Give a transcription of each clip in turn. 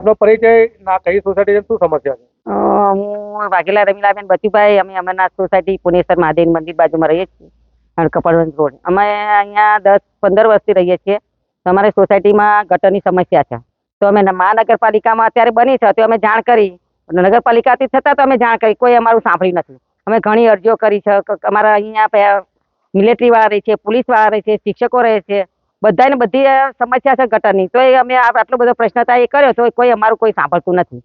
આપનો પરિચય ના કઈ સોસાયટી શું સમસ્યા છે? હું વાઘેલા રમીલાબેન બચુભાઈ. અમે અમરનાથ સોસાયટી પુનેશ્વર મહાદેવ મંદિર બાજુમાં રહીએ છીએ કપડવંજ રોડ. અમે અહીંયા દસ પંદર વર્ષથી રહીએ છીએ. અમારી સોસાયટીમાં ગટરની સમસ્યા છે. તો અમે મહાનગરપાલિકામાં અત્યારે બની છે, તો અમે જાણ કરી. નગરપાલિકાથી છતાં તો અમે જાણ કરી. કોઈ અમારું સાંભળ્યું નથી. અમે ઘણી અરજીઓ કરી છે. અમારા અહીંયા મિલિટરીવાળા રહે છે પોલીસવાળા રહે છે, શિક્ષકો રહે છે. બધાને બધી સમસ્યા છે ગટરની. તો એ અમે આટલો બધો પ્રશ્ન થાય એ કર્યો તો કોઈ અમારું કોઈ સાંભળતું નથી.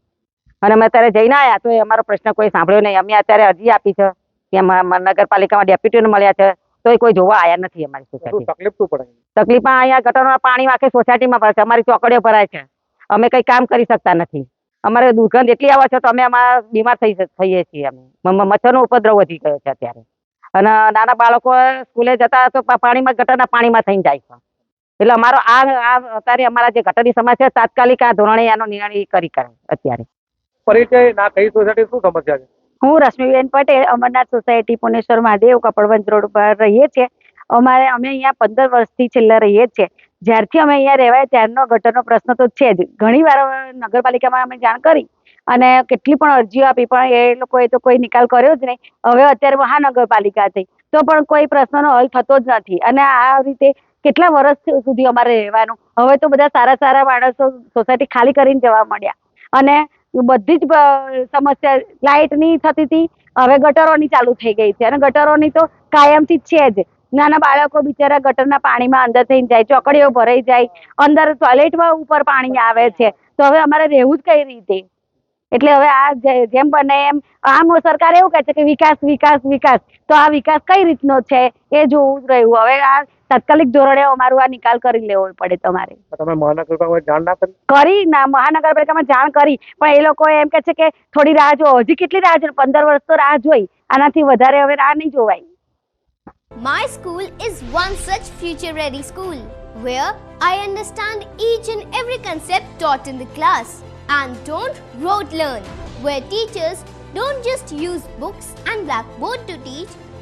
અને અમે અત્યારે જઈને આવ્યા તો એ અમારો પ્રશ્ન કોઈ સાંભળ્યો નહીં. અમે અત્યારે અરજી આપી છે મ- નગરપાલિકામાં ડેપ્યુટીને મળ્યા છે તો એ કોઈ જોવા આવ્યા નથી અમારી સોસાયટી. તકલીફ શું પડે? તકલીફમાં અહીંયા ગટરના પાણી આખી સોસાયટીમાં ભરાય છે અમારી ચોકડીઓ ભરાય છે. અમે કંઈ કામ કરી શકતા નથી. અમારે દુર્ગંધ એટલી આવે છે તો અમે આમાં બીમાર થઈ થઈએ છીએ અમે. મચ્છરનો ઉપદ્રવ વધી ગયો છે અત્યારે. અને નાના બાળકો સ્કૂલે જતા તો પાણીમાં ગટરના પાણીમાં થઈને જાય છે. એટલે અમારો આ અત્યારે અમારા જે ગટરની સમાજ છે તાત્કાલિક આ ધોરણે આનો નિર્ણય કરી કરે અત્યારે. પરિચય ના કઈ સોસાયટી શું સમસ્યા છે? હું રશ્મિબેન પટેલ અમરનાથ સોસાયટી પુનેશ્વર મહાદેવ કપડવંજ રોડ પર રહીએ છીએ. અમારે અમે અહીંયા પંદર વર્ષથી છેલ્લા રહીએ છીએ. જ્યારથી અમે અહીંયા રહેવાય ત્યારનો ગટરનો પ્રશ્ન તો છે જ. ઘણી વાર નગરપાલિકામાં અમે જાણ કરી અને કેટલી પણ અરજીઓ આપી પણ એ લોકોએ તો કોઈ નિકાલ કર્યો જ નહીં. હવે અત્યારે મહાનગરપાલિકા થઈ. તો પણ કોઈ પ્રશ્નનો હલ થતો જ નથી. અને આ રીતે કેટલા વર્ષ સુધી અમારે રહેવાનું? હવે તો બધા સારા સારા માણસો સોસાયટી ખાલી કરીને જવા મળ્યા અને બધી જ સમસ્યા લાઇટની થતી હતી, હવે ગટરોની ચાલુ થઈ ગઈ છે. અને ગટરોની તો કાયમથી છે જ. નાના બાળકો બિચારા ગટરના પાણીમાં અંદર થઈને જાય, ચોકડીઓ ભરાઈ જાય, અંદર ટોયલેટમાં ઉપર પાણી આવે છે. તો હવે અમારે રહેવું જ કઈ રીતે? એટલે હવે આ જેમ બને એમ, આમ સરકાર એવું કહે છે કે વિકાસ વિકાસ વિકાસ. તો આ વિકાસ કઈ રીતનો છે? એ જોવું જ રહ્યું. હવે આ તાત્કાલિક ધોરણે અમારું આ નિકાલ કરી લેવો પડે તમારે તમે મહાનગરપાલિકામાં જાણ ના કરી કરી ના મહાનગરપાલિકામાં જાણ કરી પણ એ લોકો એમ કે છે કે થોડી રાહ જો હજી કેટલી રાહ જો પંદર વર્ષ તો રાહ જોઈ આનાથી વધારે હવે રાહ નહીં જોવાય My school is one such future ready school where I understand each and every concept taught in the class and don't rote learn, where teachers don't just use books and blackboard to teach